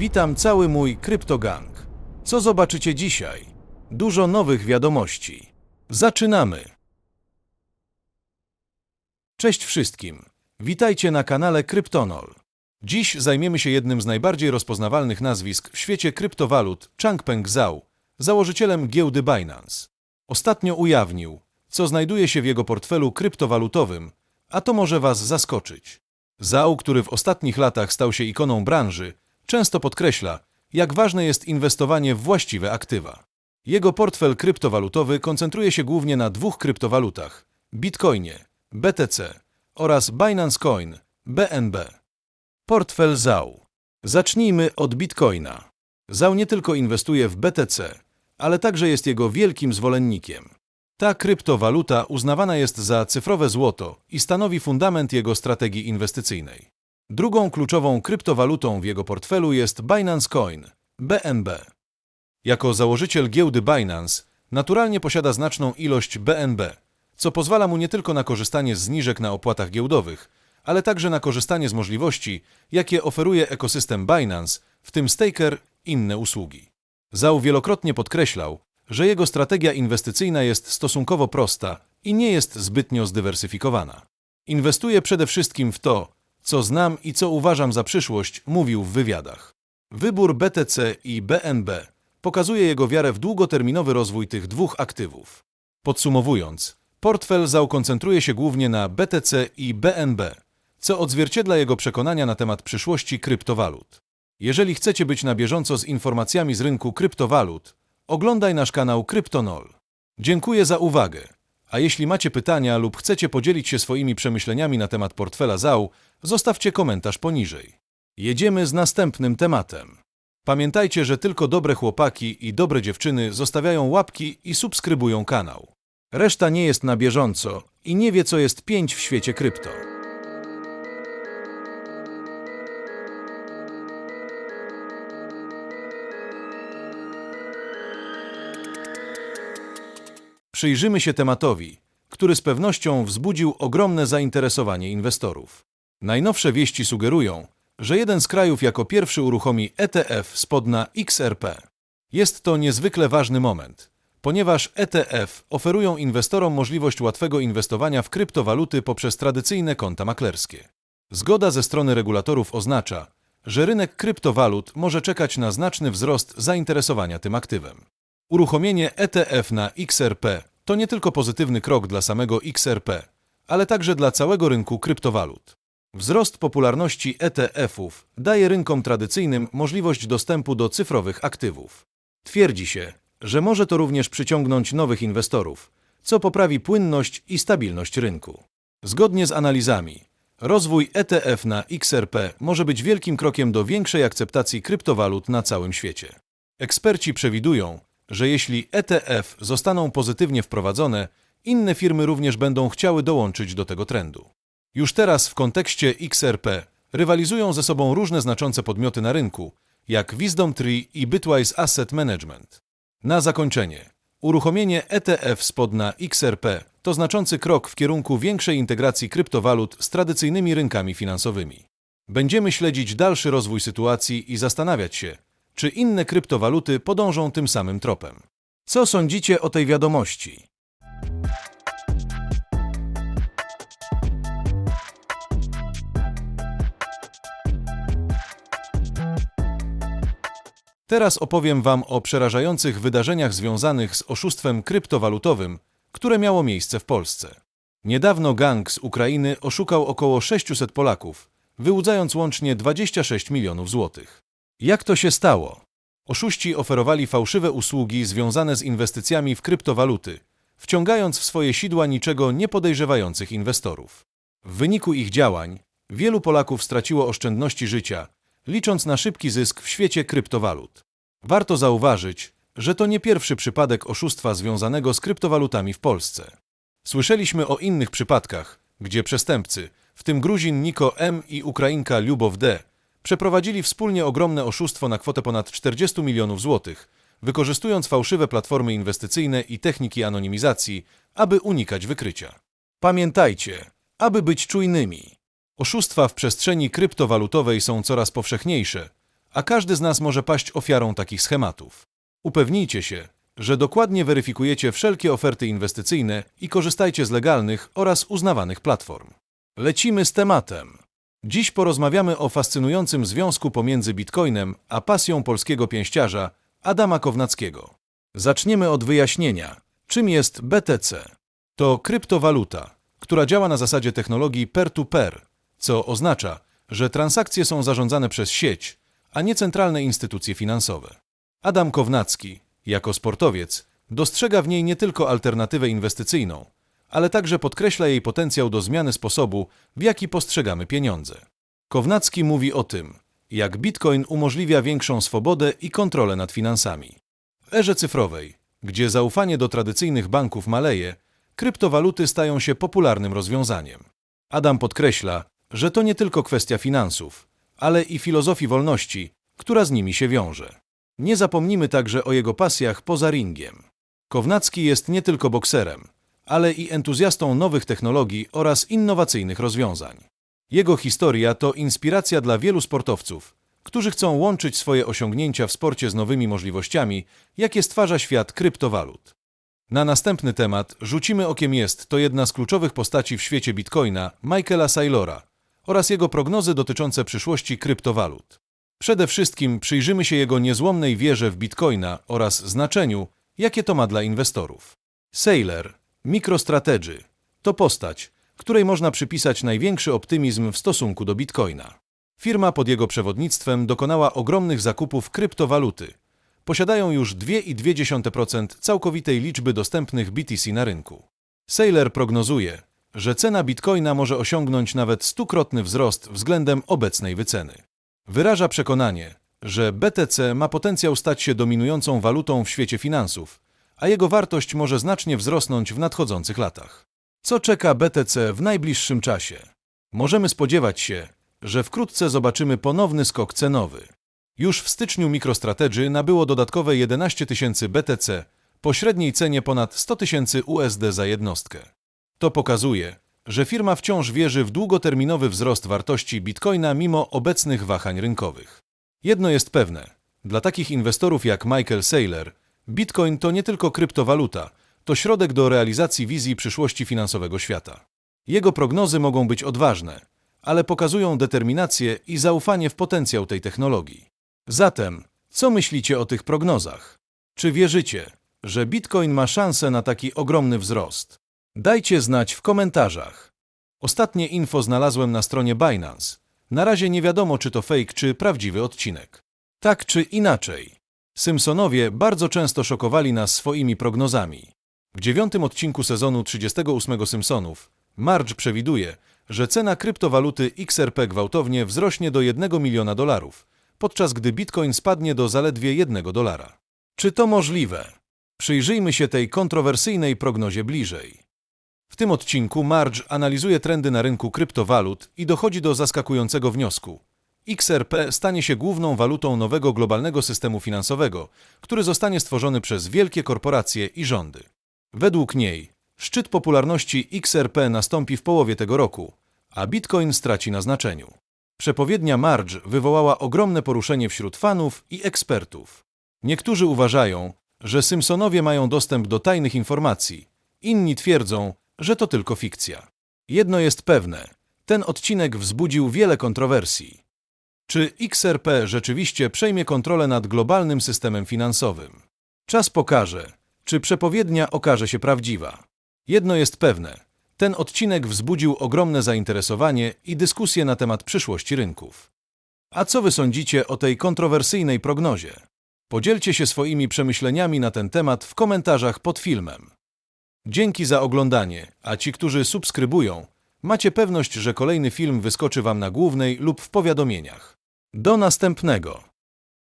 Witam cały mój kryptogang. Co zobaczycie dzisiaj? Dużo nowych wiadomości. Zaczynamy! Cześć wszystkim. Witajcie na kanale Kryptonol. Dziś zajmiemy się jednym z najbardziej rozpoznawalnych nazwisk w świecie kryptowalut, Changpeng Zhao, założycielem giełdy Binance. Ostatnio ujawnił, co znajduje się w jego portfelu kryptowalutowym, a to może Was zaskoczyć. Zhao, który w ostatnich latach stał się ikoną branży, często podkreśla, jak ważne jest inwestowanie w właściwe aktywa. Jego portfel kryptowalutowy koncentruje się głównie na dwóch kryptowalutach: Bitcoinie, BTC oraz Binance Coin, BNB. Portfel ZAU. Zacznijmy od Bitcoina. ZAU nie tylko inwestuje w BTC, ale także jest jego wielkim zwolennikiem. Ta kryptowaluta uznawana jest za cyfrowe złoto i stanowi fundament jego strategii inwestycyjnej. Drugą kluczową kryptowalutą w jego portfelu jest Binance Coin, BNB. Jako założyciel giełdy Binance naturalnie posiada znaczną ilość BNB, co pozwala mu nie tylko na korzystanie z zniżek na opłatach giełdowych, ale także na korzystanie z możliwości, jakie oferuje ekosystem Binance, w tym staker i inne usługi. Zhao wielokrotnie podkreślał, że jego strategia inwestycyjna jest stosunkowo prosta i nie jest zbytnio zdywersyfikowana. Inwestuje przede wszystkim w to, co znam i co uważam za przyszłość, mówił w wywiadach. Wybór BTC i BNB pokazuje jego wiarę w długoterminowy rozwój tych dwóch aktywów. Podsumowując, portfel ZAO koncentruje się głównie na BTC i BNB, co odzwierciedla jego przekonania na temat przyszłości kryptowalut. Jeżeli chcecie być na bieżąco z informacjami z rynku kryptowalut, oglądaj nasz kanał Kryptonol. Dziękuję za uwagę. A jeśli macie pytania lub chcecie podzielić się swoimi przemyśleniami na temat portfela ZAU, zostawcie komentarz poniżej. Jedziemy z następnym tematem. Pamiętajcie, że tylko dobre chłopaki i dobre dziewczyny zostawiają łapki i subskrybują kanał. Reszta nie jest na bieżąco i nie wie, co jest pięć w świecie krypto. Przyjrzymy się tematowi, który z pewnością wzbudził ogromne zainteresowanie inwestorów. Najnowsze wieści sugerują, że jeden z krajów jako pierwszy uruchomi ETF spodna XRP. Jest to niezwykle ważny moment, ponieważ ETF oferują inwestorom możliwość łatwego inwestowania w kryptowaluty poprzez tradycyjne konta maklerskie. Zgoda ze strony regulatorów oznacza, że rynek kryptowalut może czekać na znaczny wzrost zainteresowania tym aktywem. Uruchomienie ETF na XRP to nie tylko pozytywny krok dla samego XRP, ale także dla całego rynku kryptowalut. Wzrost popularności ETF-ów daje rynkom tradycyjnym możliwość dostępu do cyfrowych aktywów. Twierdzi się, że może to również przyciągnąć nowych inwestorów, co poprawi płynność i stabilność rynku. Zgodnie z analizami, rozwój ETF na XRP może być wielkim krokiem do większej akceptacji kryptowalut na całym świecie. Eksperci przewidują, że jeśli ETF zostaną pozytywnie wprowadzone, inne firmy również będą chciały dołączyć do tego trendu. Już teraz w kontekście XRP rywalizują ze sobą różne znaczące podmioty na rynku, jak Wisdom Tree i Bitwise Asset Management. Na zakończenie, uruchomienie ETF spod na XRP to znaczący krok w kierunku większej integracji kryptowalut z tradycyjnymi rynkami finansowymi. Będziemy śledzić dalszy rozwój sytuacji i zastanawiać się, czy inne kryptowaluty podążą tym samym tropem. Co sądzicie o tej wiadomości? Teraz opowiem Wam o przerażających wydarzeniach związanych z oszustwem kryptowalutowym, które miało miejsce w Polsce. Niedawno gang z Ukrainy oszukał około 600 Polaków, wyłudzając łącznie 26 milionów złotych. Jak to się stało? Oszuści oferowali fałszywe usługi związane z inwestycjami w kryptowaluty, wciągając w swoje sidła niczego nie podejrzewających inwestorów. W wyniku ich działań wielu Polaków straciło oszczędności życia, licząc na szybki zysk w świecie kryptowalut. Warto zauważyć, że to nie pierwszy przypadek oszustwa związanego z kryptowalutami w Polsce. Słyszeliśmy o innych przypadkach, gdzie przestępcy, w tym Gruzin Niko M i Ukrainka Lubow D, przeprowadzili wspólnie ogromne oszustwo na kwotę ponad 40 milionów złotych, wykorzystując fałszywe platformy inwestycyjne i techniki anonimizacji, aby unikać wykrycia. Pamiętajcie, aby być czujnymi. Oszustwa w przestrzeni kryptowalutowej są coraz powszechniejsze, a każdy z nas może paść ofiarą takich schematów. Upewnijcie się, że dokładnie weryfikujecie wszelkie oferty inwestycyjne i korzystajcie z legalnych oraz uznawanych platform. Lecimy z tematem. Dziś porozmawiamy o fascynującym związku pomiędzy bitcoinem a pasją polskiego pięściarza Adama Kownackiego. Zaczniemy od wyjaśnienia, czym jest BTC. To kryptowaluta, która działa na zasadzie technologii peer-to-peer, co oznacza, że transakcje są zarządzane przez sieć, a nie centralne instytucje finansowe. Adam Kownacki, jako sportowiec, dostrzega w niej nie tylko alternatywę inwestycyjną, ale także podkreśla jej potencjał do zmiany sposobu, w jaki postrzegamy pieniądze. Kownacki mówi o tym, jak bitcoin umożliwia większą swobodę i kontrolę nad finansami. W erze cyfrowej, gdzie zaufanie do tradycyjnych banków maleje, kryptowaluty stają się popularnym rozwiązaniem. Adam podkreśla, że to nie tylko kwestia finansów, ale i filozofii wolności, która z nimi się wiąże. Nie zapomnimy także o jego pasjach poza ringiem. Kownacki jest nie tylko bokserem, ale i entuzjastą nowych technologii oraz innowacyjnych rozwiązań. Jego historia to inspiracja dla wielu sportowców, którzy chcą łączyć swoje osiągnięcia w sporcie z nowymi możliwościami, jakie stwarza świat kryptowalut. Na następny temat rzucimy okiem jest to jedna z kluczowych postaci w świecie bitcoina, Michaela Saylora, oraz jego prognozy dotyczące przyszłości kryptowalut. Przede wszystkim przyjrzymy się jego niezłomnej wierze w bitcoina oraz znaczeniu, jakie to ma dla inwestorów. Saylor, MicroStrategy, to postać, której można przypisać największy optymizm w stosunku do bitcoina. Firma pod jego przewodnictwem dokonała ogromnych zakupów kryptowaluty. Posiadają już 2,2% całkowitej liczby dostępnych BTC na rynku. Saylor prognozuje, że cena bitcoina może osiągnąć nawet stukrotny wzrost względem obecnej wyceny. Wyraża przekonanie, że BTC ma potencjał stać się dominującą walutą w świecie finansów, a jego wartość może znacznie wzrosnąć w nadchodzących latach. Co czeka BTC w najbliższym czasie? Możemy spodziewać się, że wkrótce zobaczymy ponowny skok cenowy. Już w styczniu MicroStrategy nabyło dodatkowe 11 tysięcy BTC po średniej cenie ponad 100 tysięcy USD za jednostkę. To pokazuje, że firma wciąż wierzy w długoterminowy wzrost wartości bitcoina mimo obecnych wahań rynkowych. Jedno jest pewne: dla takich inwestorów jak Michael Saylor, bitcoin to nie tylko kryptowaluta, to środek do realizacji wizji przyszłości finansowego świata. Jego prognozy mogą być odważne, ale pokazują determinację i zaufanie w potencjał tej technologii. Zatem, co myślicie o tych prognozach? Czy wierzycie, że bitcoin ma szansę na taki ogromny wzrost? Dajcie znać w komentarzach. Ostatnie info znalazłem na stronie Binance. Na razie nie wiadomo, czy to fake, czy prawdziwy odcinek. Tak czy inaczej, Simpsonowie bardzo często szokowali nas swoimi prognozami. W dziewiątym odcinku sezonu 38 Simpsonów Marge przewiduje, że cena kryptowaluty XRP gwałtownie wzrośnie do 1 miliona dolarów, podczas gdy bitcoin spadnie do zaledwie 1 dolara. Czy to możliwe? Przyjrzyjmy się tej kontrowersyjnej prognozie bliżej. W tym odcinku Marge analizuje trendy na rynku kryptowalut i dochodzi do zaskakującego wniosku. XRP stanie się główną walutą nowego globalnego systemu finansowego, który zostanie stworzony przez wielkie korporacje i rządy. Według niej szczyt popularności XRP nastąpi w połowie tego roku, a Bitcoin straci na znaczeniu. Przepowiednia Marge wywołała ogromne poruszenie wśród fanów i ekspertów. Niektórzy uważają, że Simpsonowie mają dostęp do tajnych informacji, inni twierdzą, że to tylko fikcja. Jedno jest pewne: ten odcinek wzbudził wiele kontrowersji. Czy XRP rzeczywiście przejmie kontrolę nad globalnym systemem finansowym? Czas pokaże, czy przepowiednia okaże się prawdziwa. Jedno jest pewne: ten odcinek wzbudził ogromne zainteresowanie i dyskusję na temat przyszłości rynków. A co wy sądzicie o tej kontrowersyjnej prognozie? Podzielcie się swoimi przemyśleniami na ten temat w komentarzach pod filmem. Dzięki za oglądanie, a ci, którzy subskrybują, macie pewność, że kolejny film wyskoczy Wam na głównej lub w powiadomieniach. Do następnego!